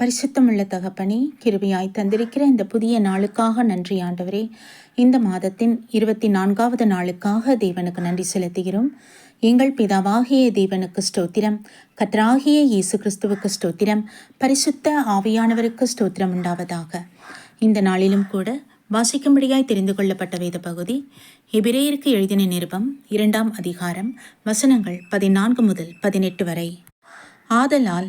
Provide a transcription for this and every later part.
பரிசுத்தமுள்ள தகப்பனே கிருபியாய் தந்திருக்கிற இந்த புதிய நாளுக்காக நன்றி ஆண்டவரே. இந்த மாதத்தின் இருபத்தி நான்காவது நாளுக்காக தேவனுக்கு நன்றி செலுத்துகிறோம். எங்கள் பிதாவாகிய தேவனுக்கு ஸ்தோத்திரம். கத்ராகிய இயேசு கிறிஸ்துவுக்கு ஸ்தோத்திரம். பரிசுத்த ஆவியானவருக்கு ஸ்தோத்திரம் உண்டாவதாக. இந்த நாளிலும் கூட வாசிக்கும்படியாய் தெரிந்து கொள்ளப்பட்ட வேத பகுதி எபிரேயருக்கு எழுதின நிருபம் இரண்டாம் அதிகாரம் வசனங்கள் பதினான்கு முதல் பதினெட்டு வரை. ஆதலால்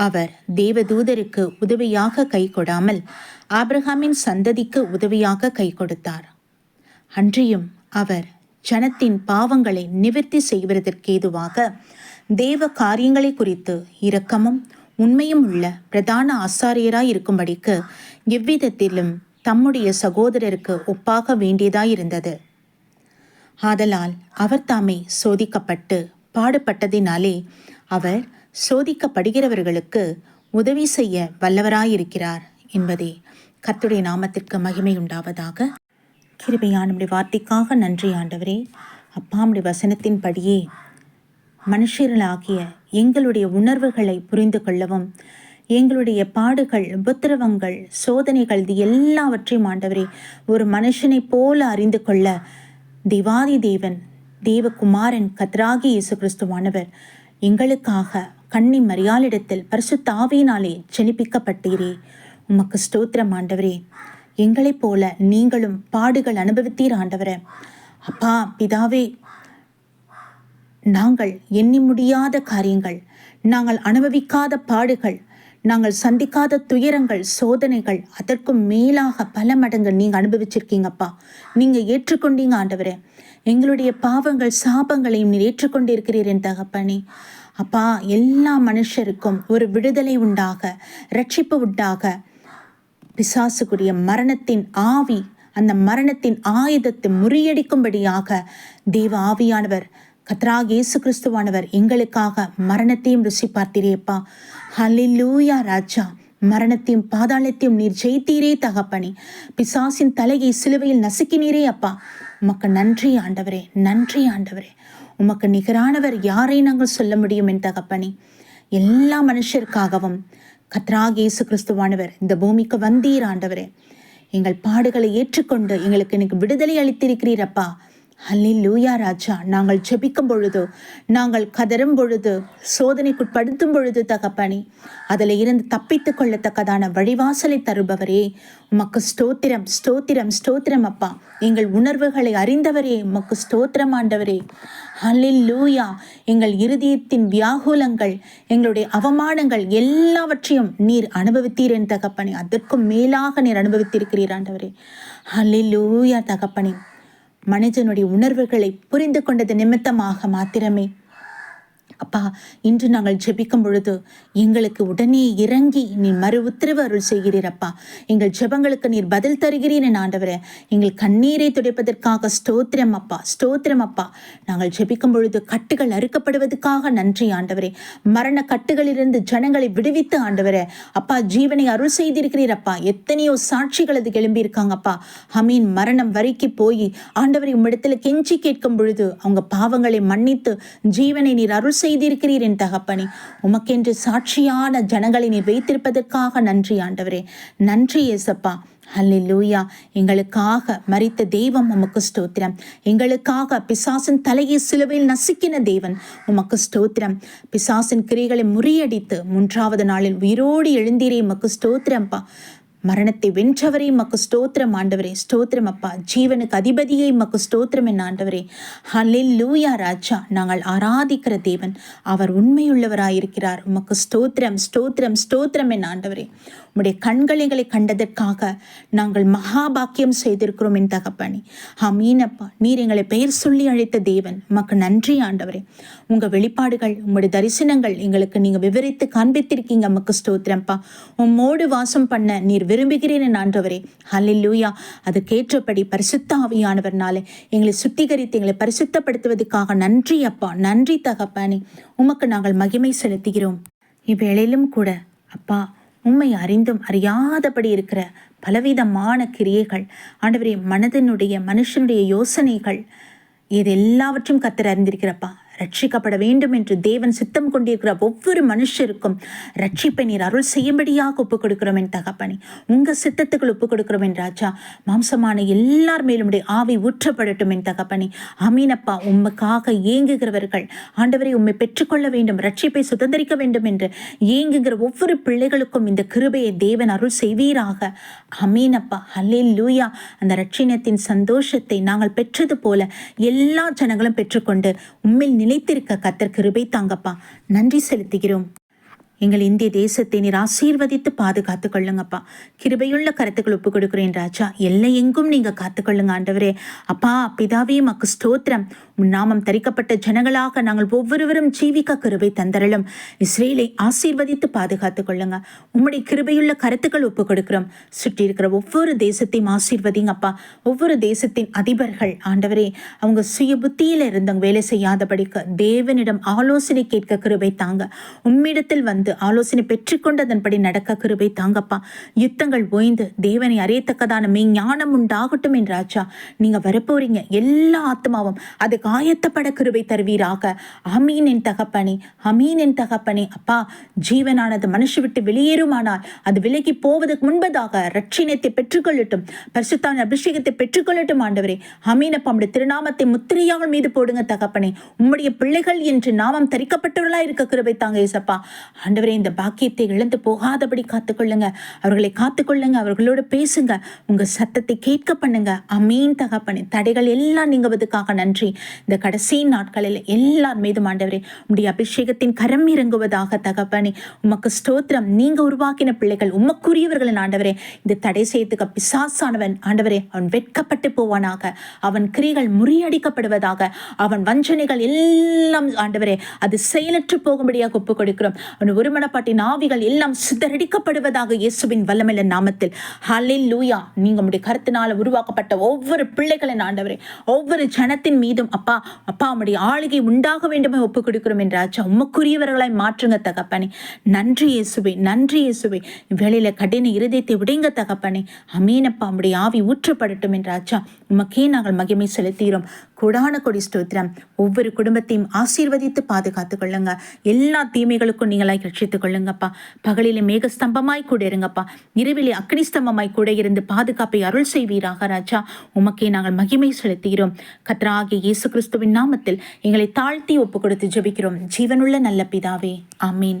அவர் தேவதூதருக்கு உதவியாக கை கொடாமல் ஆப்ரஹாமின் சந்ததிக்கு உதவியாக கை கொடுத்தார் அன்றியும் அவர் ஜனத்தின் பாவங்களை நிவர்த்தி செய்வதற்கேதுவாக தேவ காரியங்களை குறித்து இரக்கமும் உண்மையும் உள்ள பிரதான ஆசாரியராய் இருக்கும்படிக்கு எவ்விதத்திலும் தம்முடைய சகோதரருக்கு ஒப்பாக வேண்டியதாயிருந்தது. ஆதலால் அவர் தாமே சோதிக்கப்பட்டு பாடுபட்டதினாலே அவர் சோதிக்கப்படுகிறவர்களுக்கு உதவி செய்ய வல்லவராயிருக்கிறார் என்பதே கர்த்துடைய நாமத்திற்கு மகிமை உண்டாவதாக. கிருபையானுடைய வார்த்தைக்காக நன்றி ஆண்டவரே. அப்பாமுடைய வசனத்தின்படியே மனுஷர்களாகிய எங்களுடைய உணர்வுகளை புரிந்து கொள்ளவும் எங்களுடைய பாடுகள் உபத்திரவங்கள் சோதனைகள் இது எல்லாவற்றையும் ஆண்டவரே ஒரு மனுஷனைப் போல அறிந்து கொள்ள திவாதி தேவன் தேவகுமாரன் கத்ராகி இயேசு கிறிஸ்துவானவர் எங்களுக்காக கண்ணி மரியாளிடத்தில் பரிசுத்தாவியினாலே ஜெனிப்பிக்கப்பட்டீரே. உமக்கு ஸ்தோத்திரம் ஆண்டவரே. எங்களைப் போல நீங்களும் பாடுகள் அனுபவித்தீர் ஆண்டவரே. அப்பா பிதாவே நாங்கள் எண்ணி முடியாத காரியங்கள் நாங்கள் அனுபவிக்காத பாடுகள் நாங்கள் சந்திக்காத துயரங்கள் சோதனைகள் அதற்கும் மேலாக பல மடங்கு நீங்கள் அனுபவிச்சிருக்கீங்கப்பா. நீங்கள் ஏற்றுக்கொண்டீங்க ஆண்டவரே. எங்களுடைய பாவங்கள் சாபங்களையும் நீர் ஏற்றுக்கொண்டிருக்கிறீர் என் தகப்பனே. அப்பா எல்லா மனுஷருக்கும் ஒரு விடுதலை உண்டாக ரட்சிப்பு உண்டாக. பிசாசுக்குரிய மரணத்தின் ஆவி அந்த மரணத்தின் ஆயுதத்தை முறியடிக்கும்படியாக தேவ ஆவியானவர் கத்ராக் இயேசு கிறிஸ்துவானவர் எங்களுக்காக மரணத்தையும் ருசி பார்த்தீரேப்பா ஹலிலூயா ராஜா. மரணத்தையும் பாதாளத்தையும் நீர் ஜெயித்தீரே தகப்பனே. பிசாசின் தலையை சிலுவையில் நசுக்கினீரே அப்பா. உமக்கு நன்றி ஆண்டவரே நன்றி ஆண்டவரே. உமக்கு நிகரானவர் யாரை நாங்கள் சொல்ல முடியும் என் தகப்பனே? எல்லா மனுஷருக்காகவும் கத்ராக் இயேசு கிறிஸ்துவானவர் இந்த பூமிக்கு வந்தீர் ஆண்டவரே. எங்கள் பாடுகளை ஏற்றுக்கொண்டு எங்களுக்கு இன்னைக்கு விடுதலை அளித்திருக்கிறீரப்பா லூயா ராஜா நாங்கள் ஜெபிக்கும் பொழுது நாங்கள் கதரும் பொழுது சோதனைக்குட்படுத்தும் பொழுது தகப்பனி அதில் இருந்து தப்பித்து கொள்ளத்தக்கதான வழிவாசலை தருபவரே உமக்கு ஸ்தோத்திரம் ஸ்தோத்திரம் ஸ்தோத்திரம் அப்பா. எங்கள் உணர்வுகளை அறிந்தவரே உமக்கு ஸ்தோத்திரம் ஆண்டவரே. அல்லில் லூயா எங்கள் இருதயத்தின் வியாகுலங்கள் எங்களுடைய அவமானங்கள் எல்லாவற்றையும் நீர் அனுபவித்தீர் என் தகப்பனி. அதற்கும் மேலாக நீர் அனுபவித்திருக்கிறீர் ஆண்டவரே. அல்லில் லூயா தகப்பனி. மனிதனுடைய உணர்வுகளை புரிந்து கொண்டது நிமித்தமாக மாத்திரமே. அப்பா இன்று நாங்கள் ஜெபிக்கும் பொழுது எங்களுக்கு உடனே இறங்கி நீ மறு உத்தரவு அருள் செய்கிறீர் அப்பா. எங்கள் ஜெபங்களுக்கு நீர் பதில் தருகிறீர் என் ஆண்டவரே. எங்கள் கண்ணீரை துடைப்பதற்காக ஸ்தோத்திரம் அப்பா ஸ்தோத்திரம் அப்பா. நாங்கள் ஜெபிக்கும் பொழுது கட்டுகள் அறுக்கப்படுவதற்காக நன்றி ஆண்டவரே. மரண கட்டுகளிலிருந்து ஜனங்களை விடுவித்து ஆண்டவரே. அப்பா ஜீவனை அருள் செய்திருக்கிறீர் அப்பா. எத்தனையோ சாட்சிகள் அது எழும்பியிருக்காங்கப்பா ஹமீன் மரணம் வரைக்கு போய் ஆண்டவரை உம்மிடத்தில் கெஞ்சி கேட்கும் பொழுது அவங்க பாவங்களை மன்னித்து ஜீவனை நீர் அருள் செய்திருக்கிறீர் என் தகப்பனே. உமக்கென்று சாட்சியான ஜனங்களை நீ வைத்திருப்பதற்காக நன்றி ஆண்டவரே. நன்றி ஏசப்பா லூயா எங்களுக்காக மறித்த தெய்வம் உமக்கு ஸ்தோத்திரம். எங்களுக்காக பிசாசின் தலையை சிலுவையில் நசுக்கின தேவன் உமக்கு ஸ்தோத்திரம். பிசாசின் கிரிகளை முறியடித்து மூன்றாவது நாளில் உயிரோடு எழுந்தீரே உமக்கு ஸ்தோத்திரம்ப்பா மரணத்தை வென்றவரே மக்கு ஸ்தோத்திரம் ஆண்டவரே. ஸ்தோத்திரம் அப்பா. ஜீவனுக்கு அதிபதியை மக்கு ஸ்தோத்திரம் என் ஆண்டவரே. ஹலில் லூயா ராஜா. நாங்கள் ஆராதிக்கிற தேவன் அவர் உண்மையுள்ளவராயிருக்கிறார். உமக்கு ஸ்தோத்திரம் ஸ்தோத்திரம் ஸ்தோத்திரம் என் ஆண்டவரே. உம்முடைய கண்களைகளை கண்டதற்காக நாங்கள் மகாபாக்கியம் செய்திருக்கிறோம் என் தகப்பனி. மீனப்பா நீர் எங்களை பெயர் சொல்லி அழைத்த தேவன். உமக்கு நன்றி ஆண்டவரே. உங்கள் வெளிப்பாடுகள் உங்களுடைய தரிசனங்கள் எங்களுக்கு நீங்கள் விவரித்து காண்பித்திருக்கீங்க. நமக்கு ஸ்தோத்திரம்ப்பா உம்மோடு வாசம் பண்ண நீர் விரும்புகிறேன் என் ஆண்டவரே. ஹalleluya. அதுக்கேற்றபடி பரிசுத்த ஆவியானவர்னாலே எங்களை சுத்திகரித்து எங்களை பரிசுத்தப்படுத்துவதற்காக நன்றி அப்பா நன்றி தகப்பானே. உமக்கு நாங்கள் மகிமை செலுத்துகிறோம். இவ்வேளையிலும் கூட அப்பா உண்மை அறிந்தும் அறியாதபடி இருக்கிற பலவிதமான கிரியைகள் ஆண்டவரே மனதினுடைய மனுஷனுடைய யோசனைகள் இது எல்லாவற்றையும் கத்தர் அறிந்திருக்கிறப்பா ரட்சிக்கப்பட வேண்டும் என்று தேவன் சித்தம் கொண்டிருக்கிற ஒவ்வொரு மனுஷருக்கும் ரட்சிப்பை நீர் அருள் செய்யும்படியாக ஒப்புக் கொடுக்கிறோம் என் தகப்பனே. உங்க சித்தத்துக்குள் ஒப்புக் கொடுக்கிறோம் என் ராஜா. மாம்சமான எல்லார் மேலும் உடைய ஆவி ஊற்றப்படட்டும் என் தகப்பனே. அமீனப்பா உமக்காக ஏங்குகிறவர்கள் ஆண்டவரை உம்மை பெற்றுக்கொள்ள வேண்டும் ரட்சிப்பை சுதந்திரிக்க வேண்டும் என்று ஏங்குகிற ஒவ்வொரு பிள்ளைகளுக்கும் இந்த கிருபையை தேவன் அருள் செய்வீராக. அமீனப்பா ஹலே லூயா அந்த ரட்சினத்தின் சந்தோஷத்தை நாங்கள் பெற்றது போல எல்லா ஜனங்களும் பெற்றுக்கொண்டு உண்மையில் நிலைத்திருக்க கத்தர் கிருபை தாங்கப்பா. நன்றி செலுத்துகிறோம். எங்கள் இந்திய தேசத்தை நீர் ஆசீர்வதித்து பாதுகாத்து கொள்ளுங்கப்பா. கிருபையுள்ள கருத்துக்கள் ஒப்பு கொடுக்குறேன் ராஜா. எல்லை எங்கும் நீங்க காத்துக்கொள்ளுங்க ஆண்டவரே. அப்பா பிதாவே மக்கு ஸ்தோத்திரம். நாமம் தரிக்கப்பட்ட ஜனங்களாக நாங்கள் ஒவ்வொருவரும் ஜீவிக்க கிருபை தந்தரலும். இஸ்ரேலை ஆசீர்வதித்து பாதுகாத்து கொள்ளுங்க. உம்முடைய கிருபையுள்ள கருத்துக்கள் ஒப்பு கொடுக்கிறோம். சுற்றி இருக்கிற ஒவ்வொரு தேசத்தையும் ஆசீர்வதிங்கப்பா. ஒவ்வொரு தேசத்தின் அதிபர்கள் ஆண்டவரே. அவங்க சுய புத்தியில் இருந்தவங்க வேலை செய்யாதபடிக்கு தேவனிடம் ஆலோசனை கேட்க கிருபை தாங்க. உம்மிடத்தில் வந்து உமது ஆலோசனை பெற்றுக்கொண்டதன்படி நடக்க கிருபை தாங்கப்பா. யுத்தங்கள் ஓய்ந்து தேவனை அறியத்தக்கதான மே ஞானம் உண்டாகட்டும் என்றாச்சா நீங்க வரப்போறீங்க எல்லா ஆத்மாவும் அதுக்கு ஆயத்தப்பட கிருபை தருவீராக. அமீன் என் தகப்பனே அமீன் என் தகப்பனே. அப்பா ஜீவனானது மனுஷ விட்டு வெளியேறுமானால் அது விலகி போவதற்கு முன்பதாக ரட்சினத்தை பெற்றுக்கொள்ளட்டும். பரிசுத்தான அபிஷேகத்தை பெற்றுக்கொள்ளட்டும் ஆண்டவரே. அமீன் அப்பா உடைய திருநாமத்தை முத்திரையாமல் மீது போடுங்க தகப்பனே. உம்முடைய பிள்ளைகள் என்று நாமம் தரிக்கப்பட்டவர்களா இருக்க கிருபை தாங்க ஏசப்பா ஆண்டவரே ஆண்டவரே இந்த பாக்கியத்தை இழந்து போகாதபடி காத்துக்கொள்ளுங்க. அவர்களை காத்துக்கொள்ளுங்க அவர்களோடு பேசுங்க. உங்க சத்தத்தை கேட்க பண்ணுங்க. அமீன் தகப்பனே. தடைகள் எல்லாம் நீங்குவதற்காக நன்றி. இந்த கடைசி நாட்களில் எல்லார் மீதும் ஆண்டவரே உடைய அபிஷேகத்தின் கரம் இறங்குவதாக தகப்பனே உமக்கு ஸ்தோத்திரம். நீங்க உருவாக்கின பிள்ளைகள் உமக்குரியவர்களின் ஆண்டவரே இந்த தடை செய்யத்துக்கு பிசாசானவன் ஆண்டவரே அவன் வெட்கப்பட்டு போவானாக. அவன் கிரிகள் முறியடிக்கப்படுவதாக அவன் வஞ்சனைகள் எல்லாம் ஆண்டவரே அது செயலற்று போகும்படியாக ஒப்புக் கொடுக்கிறோம் அவன் ஒரு ஒருமனப்பாட்டின் ஆவிகள் எல்லாம் சிதறடிக்கப்படுவதாக இயேசுவின் வல்லமில்ல நாமத்தில். ஹலில் லூயா நீங்கள் உடைய கருத்தினால் உருவாக்கப்பட்ட ஒவ்வொரு பிள்ளைகளின் ஆண்டவரே ஒவ்வொரு ஜனத்தின் மீதும் அப்பா அப்பா உடைய ஆளுகை உண்டாக வேண்டுமே ஒப்புக் கொடுக்கிறோம் என்ற ஆச்சா உமக்குரியவர்களாய் மாற்றுங்க தகப்பனே. நன்றி இயேசுவே நன்றி இயேசுவே. வேலையில் கடின இருதயத்தை விடுங்க தகப்பனே. அமீனப்பா உடைய ஆவி ஊற்றப்படட்டும் என்ற ஆச்சா உமக்கே நாங்கள் மகிமை செலுத்துகிறோம். கொடான கொடி ஸ்தோத்திரம். ஒவ்வொரு குடும்பத்தையும் ஆசீர்வதித்து பாதுகாத்துக் கொள்ளுங்க எல்லா தீமைகளுக்கும் நீங்களாய் ரட்சித்துக் கொள்ளுங்கப்பா. பகலிலே மேகஸ்தம்பமாய் கூட இருங்கப்பா. இரவிலே அக்னி ஸ்தம்பமாய் கூட இருந்து பாதுகாப்பை அருள் செய்வீராக ராஜா. உமக்கே நாங்கள் மகிமை செலுத்துகிறோம். கத்ராகிய இயேசு கிறிஸ்துவின் நாமத்தில் எங்களை தாழ்த்தி ஒப்பு கொடுத்து ஜெபிக்கிறோம். ஜீவனுள்ள நல்ல பிதாவே. ஆமீன்.